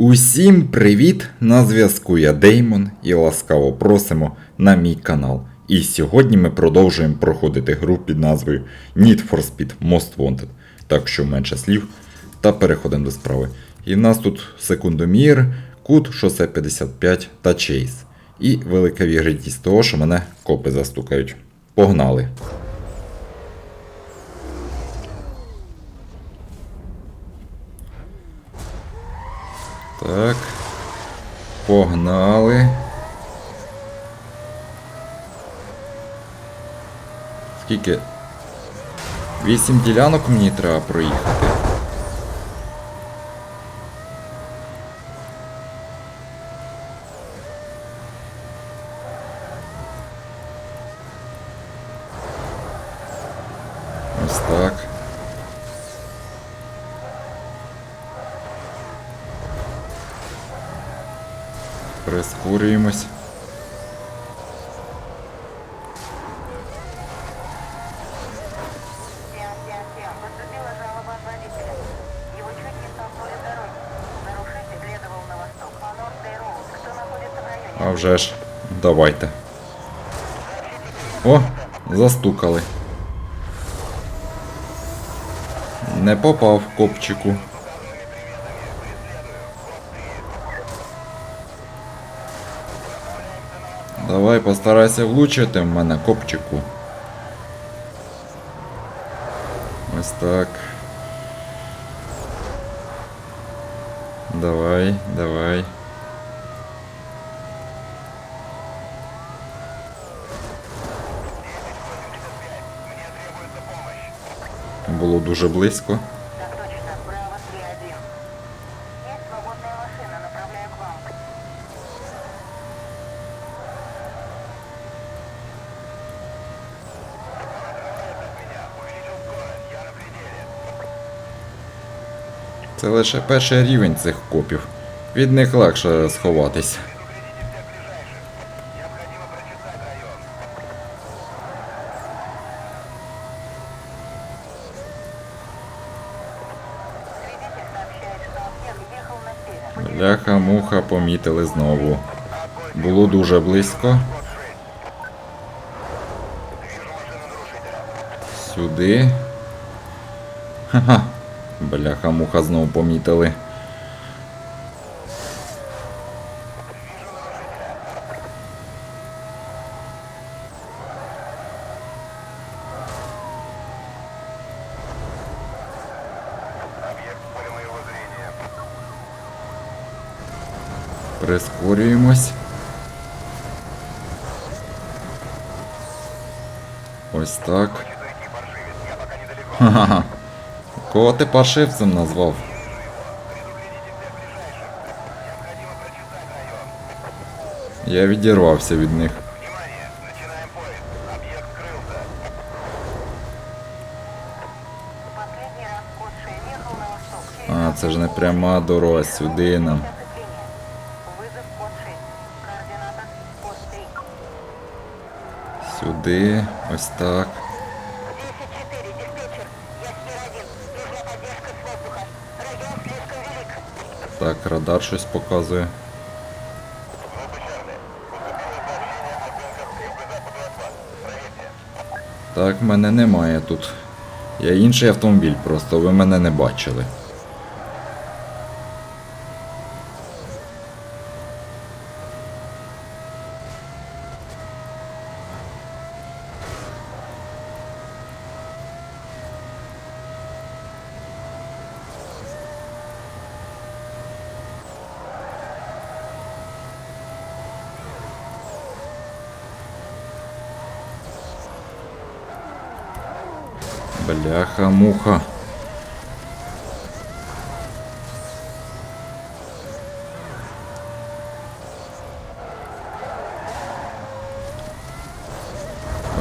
Усім привіт! На зв'язку я Деймон і ласкаво просимо на мій канал. І сьогодні ми продовжуємо проходити гру під назвою Need for Speed Most Wanted. Так що менше слів та переходимо до справи. І в нас тут секундомір, кут, шосе 55 та чейз. І велика вірогідність того, що мене копи застукають. Погнали! Так. Погнали. Скільки? Вісім ділянок мені треба проїхати. Ось так. Районе? А вже ж, давайте. О, застукали. Не попав копчику. Давай постарайся влучити в мене копчику. Ось так. Давай, давай. Було дуже близько. Це лише перший рівень цих копів. Від них легше сховатись. Бляха, муха помітили знову. Було дуже близько. Сюди. Ха-ха. Бляха, муха знову помітили. Прискорюємось. Ось так. Ха-ха-ха. Кого ти паршивцем назвав? Я відірвався від них. Последний раз код 6 ехал на восток. А, це ж не пряма дорога сюди нам. Вызов код 6. Координата код 3. Сюди, ось так. Так, радар щось показує. Так, мене немає тут. Я інший автомобіль просто, ви мене не бачили. Бляха, муха.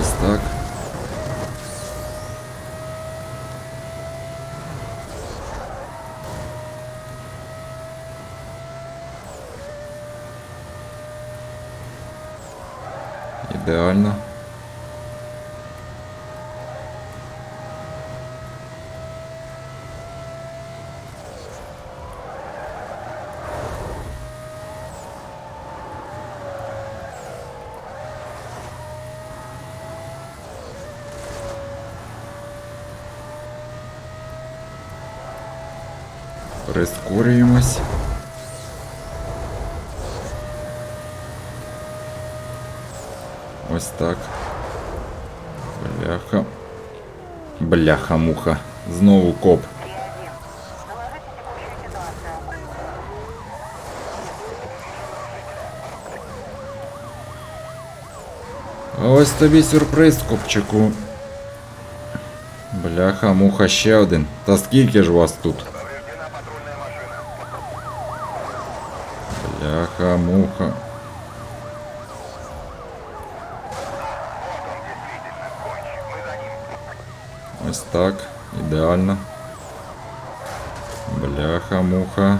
Ось так. Ідеально. Прискорюємось. Ось так. Бляха. Бляха-муха. Знову коп. Ось тобі сюрприз, копчику. Бляха, муха, ще один. Та скільки ж вас тут? Бляха, муха. Ось так, ідеально. Бляха, муха.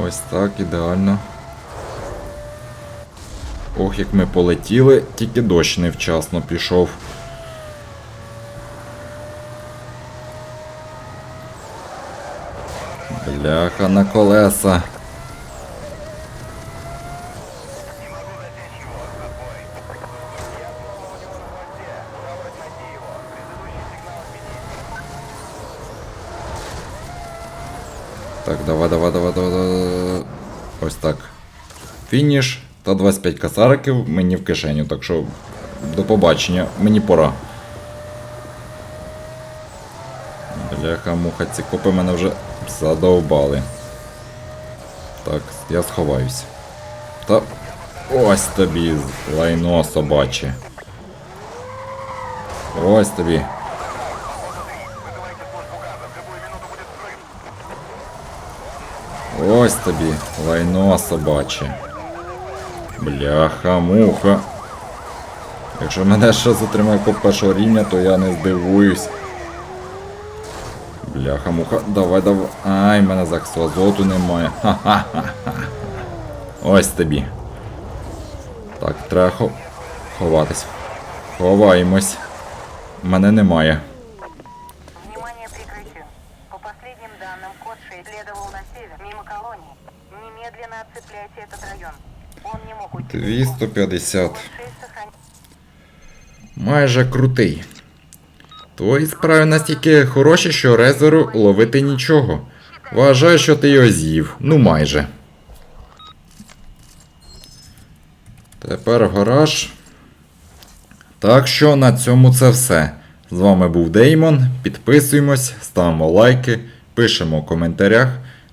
Ось так, ідеально. Ох, як ми полетіли, тільки дощ невчасно пішов. Бляха на колеса. Так, давай, давай, давай, давай, давай. Ось так. Фініш та 25 касариків мені в кишеню, так що до побачення, мені пора. Бляха, муха, ці копи мене вже задовбали. Так, я сховаюсь. Та ось тобі лайно собаче. Ось тобі. Ось тобі лайно собаче. Бляха, муха. Якщо мене ще затримає коп першого рівня, то я не здивуюсь. Бляха, муха, давай, давай. Ай, мене захисту азоту немає. Ха-ха-ха. Ось тобі. Так, треба хо... ховатись. Ховаємось. Мене немає. 250. Код 6 сохранить. Майже крутий. Твої справи настільки хороші, що резеру ловити нічого. Вважаю, що ти його з'їв. Ну майже. Тепер гараж. Так що на цьому це все. З вами був Деймон. Підписуємось, ставимо лайки, пишемо в коментарях.